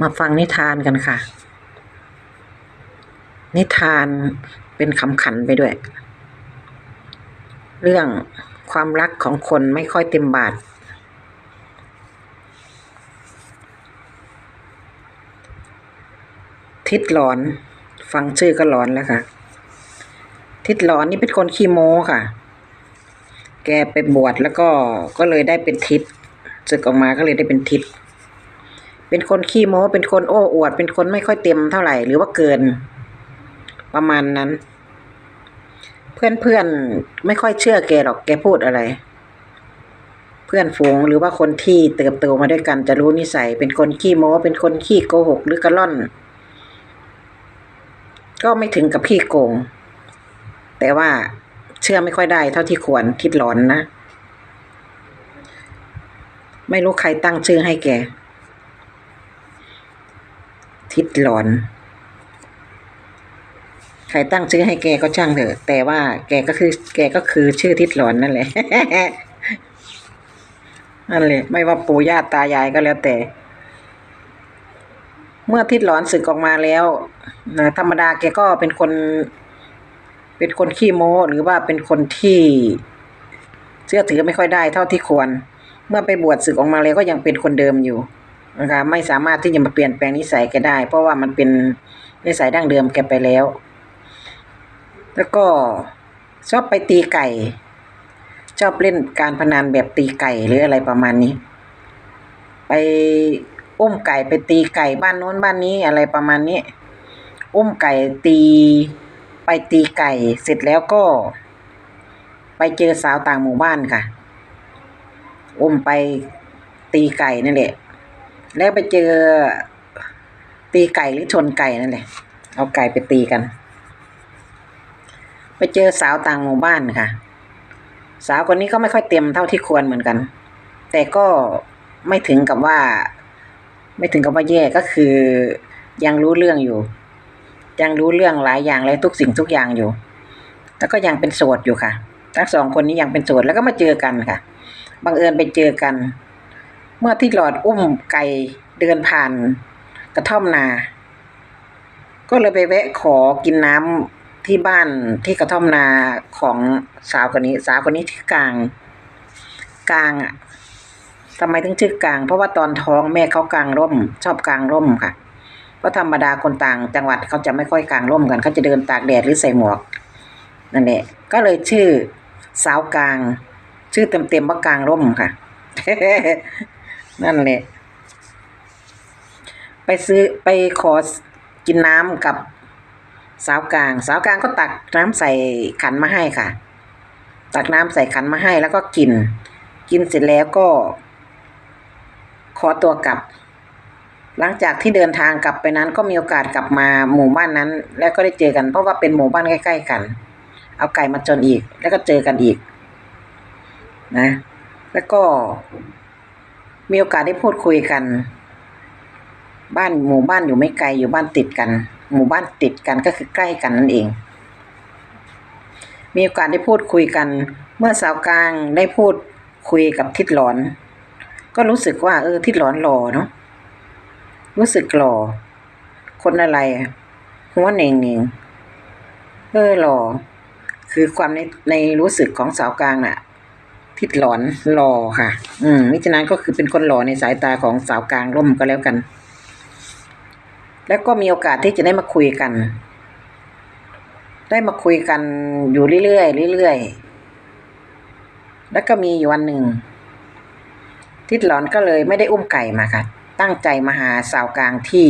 มาฟังนิทานกันค่ะ นิทานเป็นคำขันไปด้วย เรื่องความรักของคนไม่ค่อยเต็มบาท ทิศหลอน ฟังชื่อก็หลอนแล้วค่ะ ทิศหลอนนี่เป็นคนขี้โม้ค่ะ แกไปบวชแล้วก็ก็เลยได้เป็นทิศศึกออกมาก็เลยได้เป็นทิศ เป็นคนขี้โม้ เป็นคนโอ้อวด เป็นคนไม่ค่อยเต็มเท่าไหร่หรือว่าเกิน ประมาณนั้น เพื่อนเพื่อนๆไม่ค่อยเชื่อแกหรอกแกพูดอะไร เพื่อนฝูงหรือว่าคนที่เติบโตมาด้วยกันจะรู้นิสัย เป็นคนขี้โม้ เป็นคนขี้โกหกหรือกระล่อน ก็ไม่ถึงกับขี้โกง แต่ว่าเชื่อไม่ค่อยได้เท่าที่ควรทิดหลอนนะ ไม่รู้ใครตั้งชื่อให้แก ทิดหลอน ใครตั้งชื่อให้แกก็ช่างเถอะ แต่ว่าแกก็คือ แกก็คือชื่อทิดหลอนนั่นแหละนั่นแหละไม่ว่าปู่ย่าตายายก็แล้วแต่ เมื่อทิดหลอนศึกออกมาแล้วนะธรรมดาแกก็เป็นคน เป็นคนขี้โม้หรือว่าเป็นคนที่เชื่อถือไม่ค่อยได้เท่าที่ควร เมื่อไปบวชศึกออกมาแล้วก็ยังเป็นคนเดิมอยู่ นะคะไม่สามารถที่จะมาเปลี่ยนแปลงนิสัยแกได้ เพราะว่ามันเป็นนิสัยดั้งเดิมแกไปแล้ว แล้วก็ชอบไปตีไก่ ชอบเล่นการพนันแบบตีไก่หรืออะไรประมาณนี้ ไปอุ้มไก่ไปตีไก่บ้านโน้นบ้านนี้อะไรประมาณนี้ อุ้มไก่ตีไปตีไก่เสร็จแล้วก็ ไปเจอสาวต่างหมู่บ้านค่ะ อุ้มไปตีไก่นั่นแหละ แล้วไปเจอ ตีไก่หรือชนไก่นั่นแหละ เอาไก่ไปตีกัน ไปเจอสาวต่างหมู่บ้านค่ะ สาวคนนี้ก็ไม่ค่อยเต็มเท่าที่ควรเหมือนกัน แต่ก็ไม่ถึงกับว่า ไม่ถึงกับว่าแย่ก็คือ ยังรู้เรื่องอยู่ ยังรู้เรื่องหลายอย่างเลยทุกสิ่งทุกอย่างอยู่ แล้วก็ยังเป็นโสดอยู่ค่ะ ทั้งสองคนนี้ยังเป็นโสดแล้วก็มาเจอกันค่ะบังเอิญไปเจอกัน เมื่อที่หลอดอุ้มไก่เดินผ่านกระท่อมนา ก็เลยไปแวะขอกินน้ำที่บ้านที่กระท่อมนาของสาวคนนี้ สาวคนนี้ชื่อกลาง กลางอะทำไมถึงชื่อกลาง เพราะว่าตอนท้องแม่เขากลางร่ม ชอบกลางร่มค่ะเพราะธรรมดาคนต่างจังหวัดเขาจะไม่ค่อยกลางร่มกันเขาจะเดินตากแดดหรือใส่หมวกนั่นแหละก็เลยชื่อสาวกลาง ชื่อเต็มๆว่ากลางร่มค่ะ นั่นแหละ ไปซื้อไปขอกินน้ำกับสาวกลาง สาวกลางก็ตักน้ำใส่ขันมาให้ค่ะ ตักน้ำใส่ขันมาให้แล้วก็กิน กินเสร็จแล้วก็ ขอตัวกลับ หลังจากที่เดินทางกลับไปนั้น ก็มีโอกาสกลับมาหมู่บ้านนั้น แล้วก็ได้เจอกันเพราะว่าเป็นหมู่บ้านใกล้ๆกัน เอาไก่มาจนอีก แล้วก็เจอกันอีก นะ แล้วก็ มีโอกาสได้พูดคุยกัน บ้านหมู่บ้านอยู่ไม่ไกลอยู่บ้านติดกัน หมู่บ้านติดกันก็คือใกล้กันนั่นเอง มีโอกาสได้พูดคุยกัน เมื่อสาวกลางได้พูดคุยกับทิดหลอน ก็รู้สึกว่า เออ ทิดหลอนหล่อเนาะรู้สึกหล่อคนอะไรหัวเน่งเน่งเออหล่อคือความในในรู้สึกของสาวกลางน่ะ ทิดหลอนหล่อค่ะ อืมมิฉะนั้นก็คือเป็นคนหล่อในสายตาของสาวกลางร่มก็แล้วกัน แล้วก็มีโอกาสที่จะได้มาคุยกัน ได้มาคุยกันอยู่เรื่อยๆเรื่อยๆแล้วก็มีอยู่วันหนึ่ง ทิดหลอนก็เลยไม่ได้อุ้มไก่มาค่ะ ตั้งใจมาหาสาวกลางที่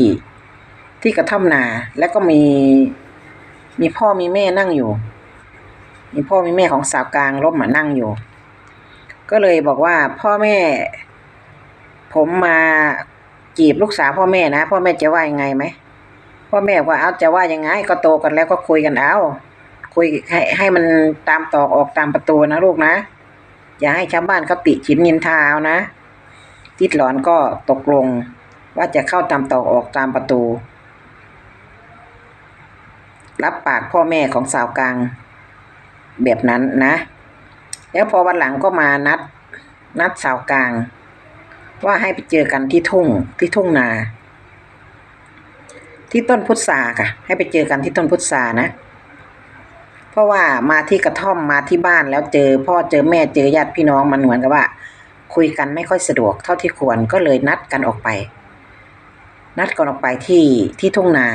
ที่กระท่อมนา แล้วก็มีมีพ่อมีแม่นั่งอยู่ มีพ่อมีแม่ของสาวกลางร่มมานั่งอยู่ ก็เลยบอกว่าพ่อแม่ ผมมาจีบลูกสาวพ่อแม่นะ พ่อแม่จะว่ายังไงไหมพ่อแม่ว่าเอาจะว่ายังไง ก็โตกันแล้วก็คุยกันเอาคุยให้ให้มันตามตอกออกตามประตูนะลูกนะ อย่าให้ชาวบ้านเขาติฉินนินทาเอานะ ทิดหลอนก็ตกลง ว่าจะเข้าตามตอกออกตามประตู รับปากพ่อแม่ของสาวกลาง แบบนั้นนะ แล้วพอวันหลังก็มานัด นัดสาวกลาง ว่าให้ไปเจอกันที่ทุ่งที่ทุ่งนา ที่ต้นพุทราค่ะ ให้ไปเจอกันที่ต้นพุทรานะ เพราะว่ามาที่กระท่อมมาที่บ้านแล้วเจอ พ่อเจอแม่เจอญาติพี่น้องมันเหมือนกับว่า คุยกันไม่ค่อยสะดวกเท่าที่ควรก็เลยนัดกันออกไป นัดกันออกไปที่ที่ทุ่งนา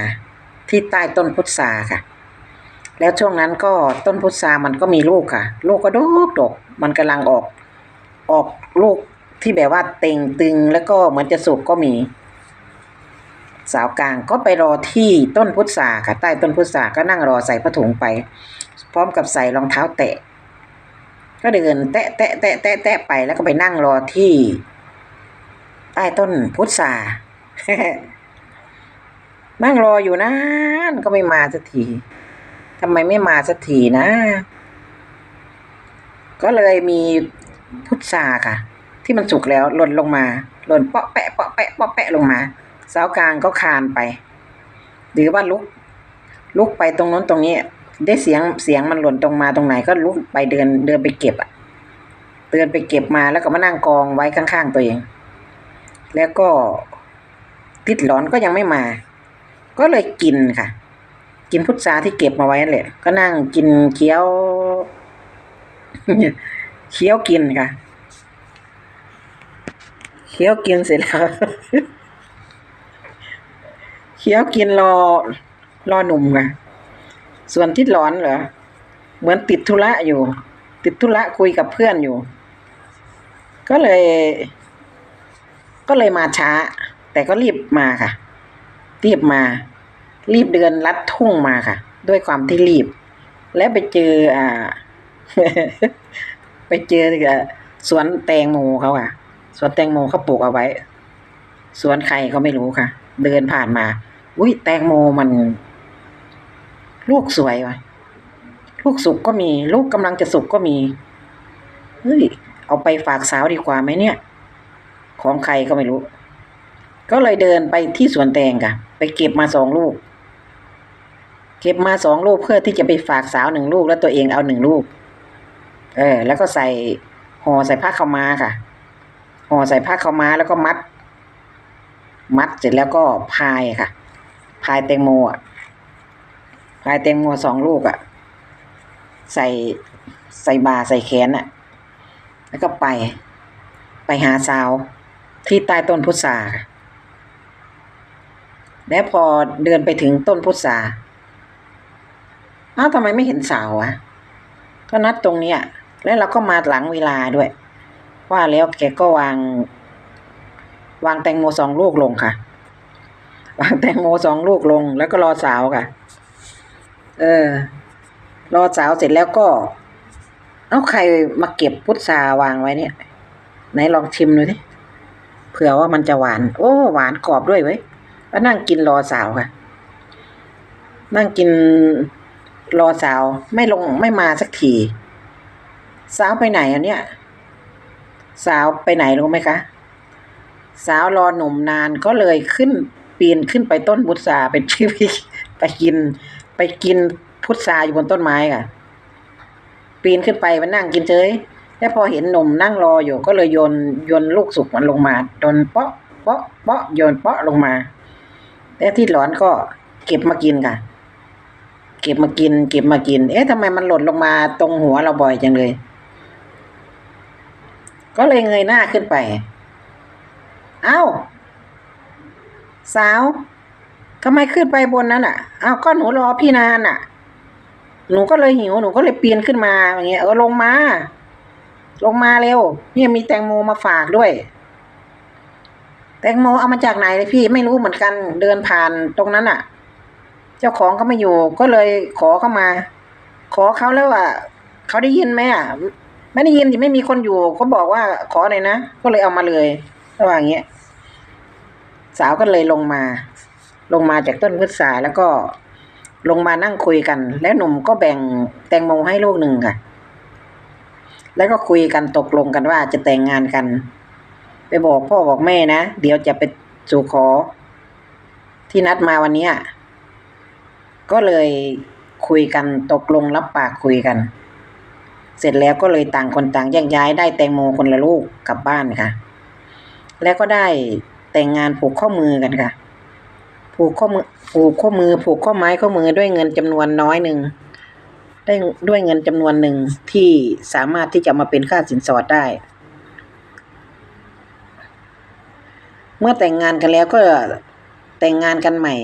ที่ใต้ต้นพุทราค่ะ แล้วช่วงนั้นก็ต้นพุทรามันก็มีลูกค่ะ ลูกก็ดกดก มันกำลังออก ออกลูกที่แบบว่าเต่งตึงแล้วก็เหมือนจะสุกก็มี สาวกลางก็ไปรอที่ต้นพุทราค่ะ ใต้ต้นพุทราก็นั่งรอใส่ผ้าถุงไป พร้อมกับใส่รองเท้าแตะ ก็เดินแตะแตะแตะแตะแตะไปแล้วก็ไปนั่งรอที่ ใต้ต้นพุทรานั่งรออยู่นานก็ไม่มาสักที ทำไมไม่มาสักทีนะ ก็เลยมีพุทราค่ะ ที่มันสุกแล้วหล่นลงมา หล่นเปาะแปะเปาะแปะเปาะแปะลงมาเสากลางก็คานไป หรือว่าลุก ลุกไปตรงโน้นตรงนี้ ได้เสียงเสียงมันหล่นตรงมาตรงไหน ก็ลุกไปเดินเดินไปเก็บอะเดินไปเก็บมาแล้วก็มานั่งกองไว้ข้างๆตัวเอง แล้วก็ติดหลอนก็ยังไม่มา ก็เลยกินค่ะ กินพุทราที่เก็บมาไว้นั่นแหละ ก็นั่งกินเคี้ยวเคี้ยวกินค่ะเคี้ยวกินเสร็จแล้วเคี้ยวกินรอรอหนุ่มค่ะ ส่วนทิดหลอนเหรอ เหมือนติดธุระอยู่ ติดธุระคุยกับเพื่อนอยู่ ก็เลย ก็เลยมาช้า แต่ก็รีบมาค่ะ รีบมา รีบเดินลัดทุ่งมาค่ะ ด้วยความที่รีบ แล้วไปเจออ่า ไปเจอสวนแตงโมเขาอะ สวนแตงโมเขาปลูกเอาไว้ สวนใครเขาไม่รู้ค่ะ เดินผ่านมา อุ้ยแตงโมมัน ลูกสวยว่ะ ลูกสุกก็มี ลูกกำลังจะสุกก็มี เฮ้ย เอาไปฝากสาวดีกว่าไหมเนี่ย ของใครก็ไม่รู้ ก็เลยเดินไปที่สวนแตงค่ะ ไปเก็บมาสองลูก ก็บมาสองลูกเพื่อที่จะไปฝากสาวหนึ่งลูกแล้วตัวเองเอาหนึ่งลูก เออ แล้วก็ใส่ห่อใส่ผ้าขาวม้าค่ะห่อใส่ผ้าขาวม้าแล้วก็มัด มัดเสร็จแล้วก็พายค่ะพายแตงโมอะพายแตงโมสองลูกอะ ใส่ใส่บาใส่แขนอะ แล้วก็ไป ไปหาสาวที่ใต้ต้นพุทราแล้วพอเดินไปถึงต้นพุทรา อ้าวทำไมไม่เห็นสาวะก็นัดตรงเนี้ยแล้วเราก็มาหลังเวลาด้วย ว่าแล้วแกก็วาง วางแตงโมสองลูกลงค่ะ วางแตงโมสองลูกลง แล้วก็รอสาวค่ะ เออ รอสาวเสร็จแล้วก็ เอาใครมาเก็บพุทราวางไว้เนี่ย ไหนลองชิมดูดิเผื่อว่ามันจะหวาน โอ้ หวานกรอบด้วยเว้ยแล้วนั่งกินรอสาวค่ะ นั่งกิน รอสาวไม่ลงไม่มาสักที สาวไปไหนอะเนี่ย สาวไปไหนรู้ไหมคะ สาวรอหนุ่มนานก็เลยขึ้นปีนขึ้นไปต้นพุทราเป็นชีวิตไปกิน ไปกินพุทราอยู่บนต้นไม้ค่ะ ปีนขึ้นไปมานั่งกินเฉยแล้วพอเห็นหนุ่มนั่งรออยู่ก็เลยโยนโยนลูกสุกมันลงมาโดนเปาะเปาะเปาะโยนเปาะลงมา แล้วที่หลอนก็เก็บมากินค่ะ เก็บมากิน เก็บมากิน เอ๊ะทำไมมันหล่นลงมาตรงหัวเราบ่อยจังเลย ก็เลยเงยหน้าขึ้นไป เอ้า สาวทำไมขึ้นไปบนนั้นอะ เอ้าก็หนูรอพี่นานอะ หนูก็เลยหิว หนูก็เลยปีนขึ้นมาอย่างเงี้ย เออลงมา ลงมาเร็ว เนี่ยมีแตงโมมาฝากด้วย แตงโมเอามาจากไหนเลยพี่ ไม่รู้เหมือนกัน เดินผ่านตรงนั้นอะ เจ้าของเขาไม่อยู่ ก็เลยขอเข้ามา ขอเขาแล้วอะเขาได้ยินไหมอะไม่ได้ยินที่ไม่มีคนอยู่เขาบอกว่าขอหน่อยนะก็เลยเอามาเลยระหว่างเงี้ยสาวก็เลยลงมา ลงมาจากต้นพุทราแล้วก็ลงมานั่งคุยกัน แล้วหนุ่มก็แบ่งแตงโมให้ลูกหนึ่งค่ะ แล้วก็คุยกันตกลงกันว่าจะแต่งงานกัน ไปบอกพ่อบอกแม่นะ เดี๋ยวจะไปสู่ขอที่นัดมาวันเนี้ย ก็เลยคุยกันตกลงรับปากคุยกัน เสร็จแล้วก็เลยต่างคนต่างแยกย้ายได้แตงโมคนละลูกกลับบ้านค่ะ แล้วก็ได้แต่งงานผูกข้อมือกันค่ะผผูกข้อมือผูกข้อมือ ผูกข้อไม้ข้อมือด้วยเงินจำนวนน้อยหนึ่งได้ด้วยเงินจำนวนหนึ่งที่สามารถที่จะมาเป็นค่าสินสอดได้ เมื่อแต่งงานกันแล้วก็แต่งงานกันใหม่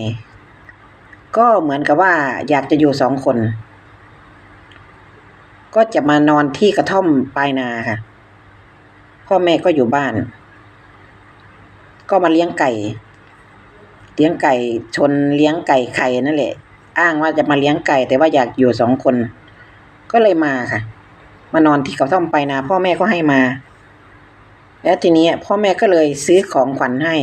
ก็เหมือนกับว่าอยากจะอยู่สองคน ก็จะมานอนที่กระท่อมปลายนาค่ะ พ่อแม่ก็อยู่บ้าน ก็มาเลี้ยงไก่ เลี้ยงไก่ชนเลี้ยงไก่ไข่นั่นแหละ อ้างว่าจะมาเลี้ยงไก่ แต่ว่าอยากอยู่สองคน ก็เลยมาค่ะ มานอนที่กระท่อมปลายนา พ่อแม่ก็ให้มา แล้วทีนี้พ่อแม่ก็เลยซื้อของขวัญให้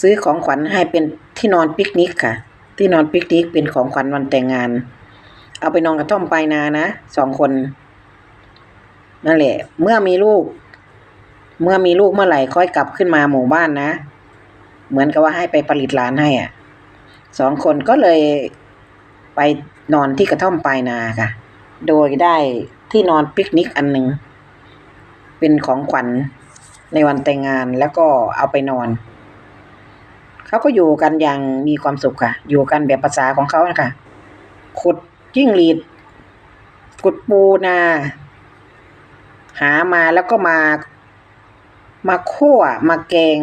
ซื้อของขวัญให้เป็น ที่นอนปิกนิกค่ะ ที่นอนปิกนิกเป็นของขวัญวันแต่งงาน เอาไปนอนกระท่อมปลายนานะสองคนนั่นแหละ เมื่อมีลูก เมื่อมีลูกเมื่อไหร่ค่อยกลับขึ้นมาหมู่บ้านนะ เหมือนกับว่าให้ไปผลิตหลานให้อะสองคนก็เลยไปนอนที่กระท่อมปลายนาค่ะ โดยได้ที่นอนปิกนิกอันหนึ่งเป็นของขวัญในวันแต่งงานแล้วก็เอาไปนอน เขาก็อยู่กันอย่างมีความสุขค่ะ อยู่กันแบบภาษาของเขานะคะขุดจิ้งหรีดขุดปูนา หามาแล้วก็มา มาคั่วมาแกง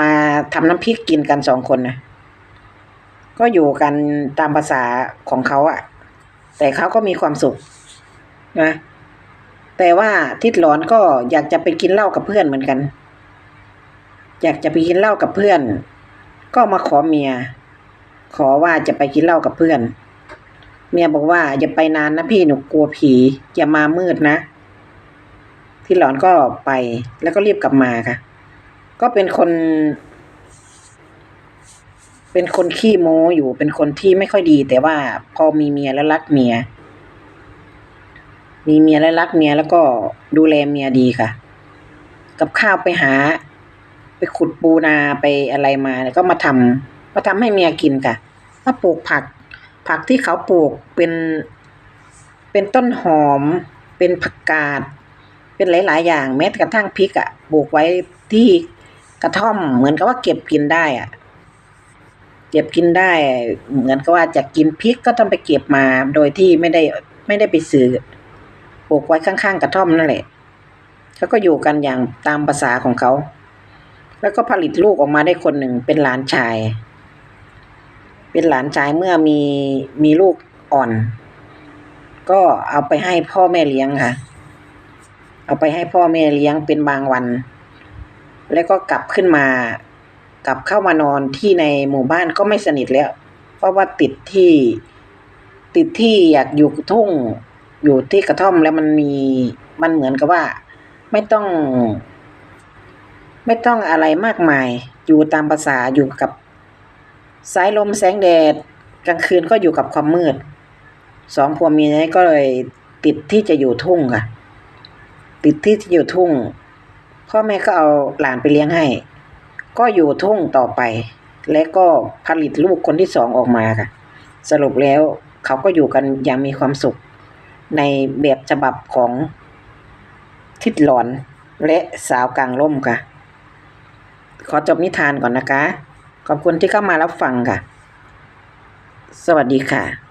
มาทำน้ำพริกกินกันสองคนนะก็อยู่กันตามภาษาของเขาอะแต่เขาก็มีความสุขนะแต่ว่าทิดหลอนก็อยากจะไปกินเหล้ากับเพื่อนเหมือนกัน อยากจะไปกินเหล้ากับเพื่อน ก็มาขอเมีย ขอว่าจะไปกินเหล้ากับเพื่อน เมียบอกว่าอย่าไปนานนะพี่หนูกลัวผีอย่ามามืดนะ ที่หลอนก็ไปแล้วก็รีบกลับมาค่ะ ก็เป็นคน เป็นคนขี้โม้อยู่เป็นคนที่ไม่ค่อยดี แต่ว่าพอมีเมียแล้วรักเมีย มีเมียและรักเมียแล้วก็ดูแลเมียดีค่ะ กับข้าวไปหา ไปขุดปูนาไปอะไรมาแล้วก็มาทำมาทำให้เมียกินค่ะมาปลูกผัก ผักที่เขาปลูกเป็น เป็นต้นหอม เป็นผักกาด เป็นหลาย ๆ อย่างแม้กระทั่งพริกอะ่ะปลูกไว้ที่กระท่อม เหมือนกับว่าเก็บกินได้อะ่ะเก็บกินได้ เหมือนกับว่าจะกินพริกก็ต้องไปเก็บมาโดยที่ไม่ได้ไม่ได้ไปซื้อปลูกไว้ข้างๆกระท่อมนั่นแหละเขาก็อยู่กันอย่างตามภาษาของเขา แล้วก็ผลิตลูกออกมาได้คนหนึ่งเป็นหลานชาย เป็นหลานชายเมื่อมีมีลูกอ่อน ก็เอาไปให้พ่อแม่เลี้ยงค่ะ เอาไปให้พ่อแม่เลี้ยงเป็นบางวัน แล้วก็กลับขึ้นมากลับเข้ามานอนที่ในหมู่บ้านก็ไม่สนิทแล้ว เพราะว่าติดที่ติดที่อยากอยู่ทุ่งอยู่ที่กระท่อมแล้วมันมีมันเหมือนกับว่า ไม่ต้อง ไม่ต้องอะไรมากมาย อยู่ตามภาษาอยู่กับ สายลมแสงแดด กลางคืนก็อยู่กับความมืด สองผัวเมียนี้ก็เลยติดที่จะอยู่ทุ่งค่ะ ติดที่จะอยู่ทุ่ง พ่อแม่ก็เอาหลานไปเลี้ยงให้ ก็อยู่ทุ่งต่อไป และก็ผลิตลูกคนที่สองออกมาค่ะ สรุปแล้วเขาก็อยู่กันอย่างมีความสุข ในแบบฉบับของทิดหลอนและสาวกลางร่มค่ะ ขอจบนิทานก่อนนะคะ ขอบคุณที่เข้ามารับฟังค่ะ สวัสดีค่ะ